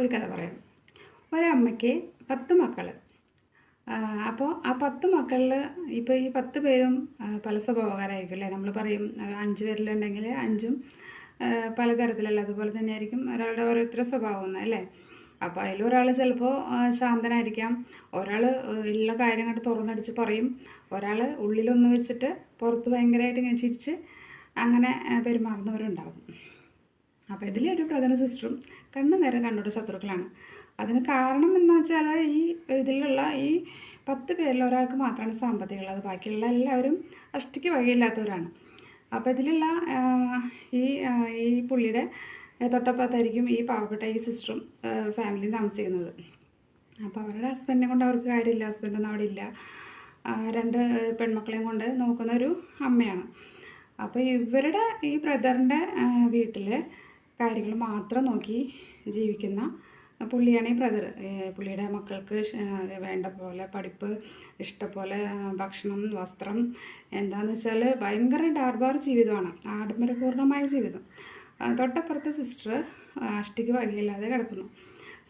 ഒരു കഥ പറയാം. ഒരമ്മയ്ക്ക് പത്ത് മക്കൾ അപ്പോൾ ആ പത്ത് മക്കളിൽ ഇപ്പോൾ ഈ പത്ത് പേരും പല സ്വഭാവക്കാരായിരിക്കും അല്ലേ? നമ്മൾ പറയും അഞ്ച് പേരിലുണ്ടെങ്കിൽ അഞ്ചും പലതരത്തിലല്ല. അതുപോലെ തന്നെ ആയിരിക്കും ഒരാളുടെ ഓരോരുത്തരുടെ സ്വഭാവം അല്ലേ? അപ്പോൾ അതിലൊരാൾ ചിലപ്പോൾ ശാന്തനായിരിക്കാം. ഒരാൾ ഉള്ള കാര്യം കണ്ട് തുറന്നടിച്ച് പറയും. ഒരാൾ ഉള്ളിലൊന്ന് വെച്ചിട്ട് പുറത്ത് ഭയങ്കരമായിട്ട് ഇങ്ങനെ ചിരിച്ച് അങ്ങനെ പെരുമാറുന്നവരുണ്ടാകും അപ്പോൾ ഇതിലെ ഒരു ബ്രദറും സിസ്റ്ററും കണ്ണു നേരം കണ്ണൂടെ ശത്രുക്കളാണ്. അതിന് കാരണം എന്ന് വെച്ചാൽ ഈ ഇതിലുള്ള ഈ പത്ത് പേരിൽ ഒരാൾക്ക് മാത്രമാണ് സാമ്പത്തികം ഉള്ളത് ബാക്കിയുള്ള എല്ലാവരും അഷ്ടിക്ക് വകയില്ലാത്തവരാണ്. അപ്പോൾ ഇതിലുള്ള ഈ ഈ പുള്ളിയുടെ തൊട്ടപ്പുറത്തായിരിക്കും ഈ പാവപ്പെട്ട ഈ സിസ്റ്ററും ഫാമിലിയും താമസിക്കുന്നത്. അപ്പോൾ അവരുടെ ഹസ്ബൻഡിനെ കൊണ്ട് അവർക്ക് കാര്യമില്ല. ഹസ്ബൻഡൊന്നും അവിടെ ഇല്ല. രണ്ട് പെൺമക്കളെയും കൊണ്ട് നോക്കുന്ന ഒരു അമ്മയാണ്. അപ്പോൾ ഇവരുടെ ഈ ബ്രദറിന്റെ വീട്ടിൽ കാര്യങ്ങൾ മാത്രം നോക്കി ജീവിക്കുന്ന പുള്ളിയാണ് ഈ ബ്രദർ പുള്ളിയുടെ മക്കൾക്ക് വേണ്ട പോലെ പഠിപ്പ് ഇഷ്ടപോലെ പോലെ ഭക്ഷണം വസ്ത്രം എന്താണെന്ന് വെച്ചാൽ ഭയങ്കര ഡാർബാർ ജീവിതമാണ്. ആഡംബരപൂർണമായ ജീവിതം. തൊട്ടപ്പുറത്തെ സിസ്റ്റർ അഷ്ടിക്ക് വകയില്ലാതെ കിടക്കുന്നു.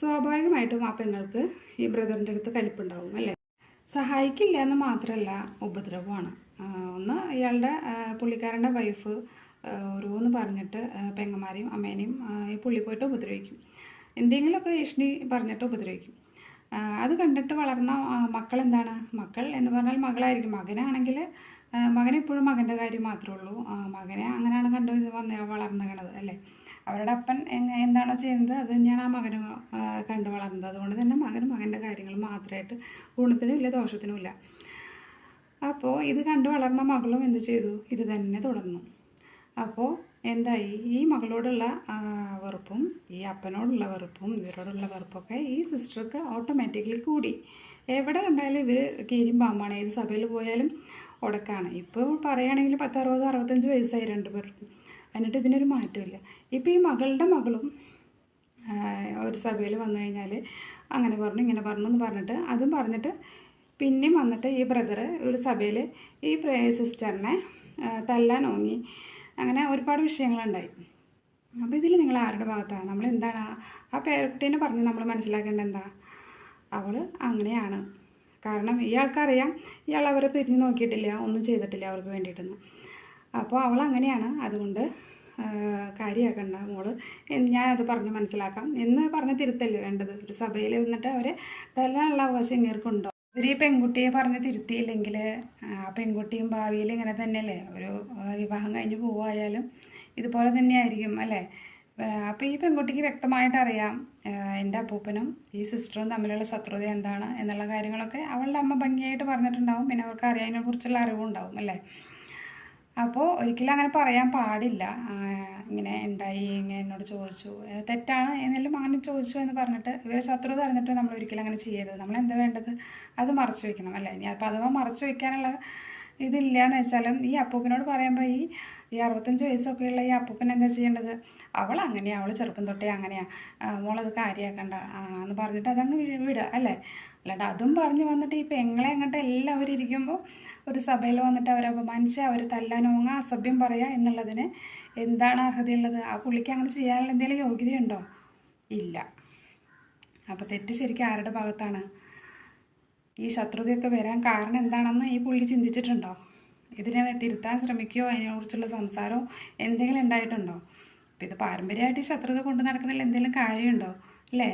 സ്വാഭാവികമായിട്ടും ആ പെങ്ങൾക്ക് ഈ ബ്രദറിന്റെ അടുത്ത് കലിപ്പുണ്ടാവും അല്ലേ? സഹായിക്കില്ല എന്ന് മാത്രമല്ല ഉപദ്രവമാണ്. ഒന്ന് ഇയാളുടെ പുള്ളിക്കാരന്റെ വൈഫ് ഓരോന്ന് പറഞ്ഞിട്ട് പെങ്ങന്മാരെയും അമ്മേനെയും ഈ പുള്ളി പോയിട്ട് ഉപദ്രവിക്കും. എന്തെങ്കിലുമൊക്കെ ഭീഷണി പറഞ്ഞിട്ട് ഉപദ്രവിക്കും. അത് കണ്ടിട്ട് വളർന്ന മക്കൾ എന്താണ്? മക്കൾ എന്ന് പറഞ്ഞാൽ മകളായിരിക്കും. മകനാണെങ്കിൽ മകനെപ്പോഴും മകന്റെ കാര്യം മാത്രമേ ഉള്ളൂ. മകനെ അങ്ങനെയാണ് കണ്ടു വന്ന് വളർന്നുകണത് അല്ലേ? അവരുടെ അപ്പൻ എന്താണോ ചെയ്യുന്നത് അത് തന്നെയാണ് ആ മകനും കണ്ടു വളർന്നത്. അതുകൊണ്ട് തന്നെ മകൻ മകന്റെ കാര്യങ്ങൾ മാത്രമായിട്ട് ഗുണത്തിനും ഇല്ല ദോഷത്തിനും ഇല്ല. അപ്പോൾ ഇത് കണ്ടു വളർന്ന മകളും എന്ത് ചെയ്തു? ഇത് തന്നെ തുടർന്നു. അപ്പോൾ എന്തായി? ഈ മകളോടുള്ള വെറുപ്പും ഈ അപ്പനോടുള്ള വെറുപ്പും ഇവരോടുള്ള വെറുപ്പൊക്കെ ഈ സിസ്റ്റർക്ക് ഓട്ടോമാറ്റിക്കലി കൂടി. എവിടെ കണ്ടാലും ഇവർ കീരിയും പാമ്പാണ്. ഏത് സഭയിൽ പോയാലും ഉടക്കാണ് ഇപ്പോൾ പറയുകയാണെങ്കിൽ പത്ത് അറുപത് അറുപത്തഞ്ച് വയസ്സായി രണ്ട് പേർക്കും എന്നിട്ട് ഇതിനൊരു മാറ്റമില്ല. ഇപ്പോൾ ഈ മകളുടെ മകളും ഒരു സഭയിൽ വന്നു കഴിഞ്ഞാൽ അങ്ങനെ പറഞ്ഞു ഇങ്ങനെ പറഞ്ഞു എന്ന് പറഞ്ഞിട്ട് അതും പറഞ്ഞിട്ട് പിന്നെയും വന്നിട്ട് ഈ ബ്രദർ ഒരു സഭയിൽ ഈ സിസ്റ്ററിനെ തല്ലാൻ ഓങ്ങി. അങ്ങനെ ഒരുപാട് വിഷയങ്ങളുണ്ടായി. അപ്പോൾ ഇതിൽ നിങ്ങൾ ആരുടെ ഭാഗത്താണ്? നമ്മൾ എന്താണ്? ആ- പേരക്കുട്ടീനെ പറഞ്ഞ് നമ്മൾ മനസ്സിലാക്കേണ്ടത് എന്താ? അവൾ അങ്ങനെയാണ്. കാരണം ഇയാൾക്കറിയാം ഇയാൾ അവരെ തിരിഞ്ഞു നോക്കിയിട്ടില്ല ഒന്നും ചെയ്തിട്ടില്ല അവർക്ക് വേണ്ടിയിട്ടൊന്നും. അപ്പോൾ അവൾ അങ്ങനെയാണ്. അതുകൊണ്ട് കാര്യമാക്കണ്ട മോൾ. ഞാനത് പറഞ്ഞ് മനസ്സിലാക്കാം. എന്ന് പറഞ്ഞ് തിരുത്തല്ലേ വേണ്ടത്. ഒരു സഭയിൽ വന്നിട്ട് അവരെ തല്ലാനുള്ള അവകാശം ഇങ്ങേർക്കുണ്ടോ? ഒരു പെൺകുട്ടിയെ പറഞ്ഞ് തിരുത്തിയില്ലെങ്കിൽ ആ പെൺകുട്ടിയും ഭാവിയിൽ ഇങ്ങനെ തന്നെയല്ലേ? ഒരു വിവാഹം കഴിഞ്ഞ് പോവായാലും ഇതുപോലെ തന്നെയായിരിക്കും അല്ലേ? അപ്പോൾ ഈ പെൺകുട്ടിക്ക് വ്യക്തമായിട്ട് അറിയാം എന്റെ അപ്പൂപ്പനും ഈ സിസ്റ്ററും തമ്മിലുള്ള ശത്രുത എന്താണ് എന്നുള്ള കാര്യങ്ങളൊക്കെ അവളുടെ അമ്മ ഭംഗിയായിട്ട് പറഞ്ഞിട്ടുണ്ടാവും. പിന്നെ അവർക്ക് അറിയാതിനെ കുറിച്ചുള്ള അറിവുണ്ടാവും അല്ലേ? അപ്പോൾ ഒരിക്കലും അങ്ങനെ പറയാൻ പാടില്ല. ഇങ്ങനെ ഉണ്ടായി ഇങ്ങനെ എന്നോട് ചോദിച്ചു. തെറ്റാണ് എന്നെല്ലാം അങ്ങനെ ചോദിച്ചു എന്ന് പറഞ്ഞിട്ട് ഇവരെ ശത്രുത അറിഞ്ഞിട്ട് നമ്മൾ ഒരിക്കലും അങ്ങനെ ചെയ്യരുത്. നമ്മൾ എന്താ വേണ്ടത്? അത് മറച്ചു വെക്കണം അല്ലേ? ഇനി അപ്പോൾ അഥവാ മറച്ചു വെക്കാനുള്ള ഇതില്ല എന്ന് വെച്ചാലും ഈ അപ്പൂപ്പനോട് പറയുമ്പോൾ ഈ ഈ അറുപത്തഞ്ച് വയസ്സൊക്കെയുള്ള ഈ അപ്പൂപ്പൻ എന്താ ചെയ്യേണ്ടത്? അവൾ അങ്ങനെയാണ് അവൾ ചെറുപ്പം തൊട്ടേ അങ്ങനെയാണ് മോളത് കാര്യമാക്കണ്ട എന്ന് പറഞ്ഞിട്ട് അതങ്ങ് വിടുക അല്ലേ? അല്ലാണ്ട് അതും പറഞ്ഞ് വന്നിട്ട് ഈ പെങ്ങളെ അങ്ങോട്ട് എല്ലാവരും ഇരിക്കുമ്പോൾ ഒരു സഭയിൽ വന്നിട്ട് അവരെ അപമാനിച്ച് അവർ തല്ലാനോങ്ങ അസഭ്യം പറയുക എന്നുള്ളതിന് എന്താണ് അർഹതയുള്ളത്? ആ പുള്ളിക്ക് അങ്ങനെ ചെയ്യാനുള്ള എന്തെങ്കിലും യോഗ്യതയുണ്ടോ? ഇല്ല. അപ്പോൾ തെറ്റ് ശരിക്കും ആരുടെ ഭാഗത്താണ്? ഈ ശത്രുതയൊക്കെ വരാൻ കാരണം എന്താണെന്ന് ഈ പുള്ളി ചിന്തിച്ചിട്ടുണ്ടോ? ഇതിനെ തിരുത്താൻ ശ്രമിക്കുകയോ അതിനെക്കുറിച്ചുള്ള സംസാരമോ എന്തെങ്കിലും ഉണ്ടായിട്ടുണ്ടോ? അപ്പോൾ ഇത് പാരമ്പര്യമായിട്ട് ശത്രുത കൊണ്ട് നടക്കുന്നതിൽ എന്തെങ്കിലും കാര്യമുണ്ടോ? അല്ലേ?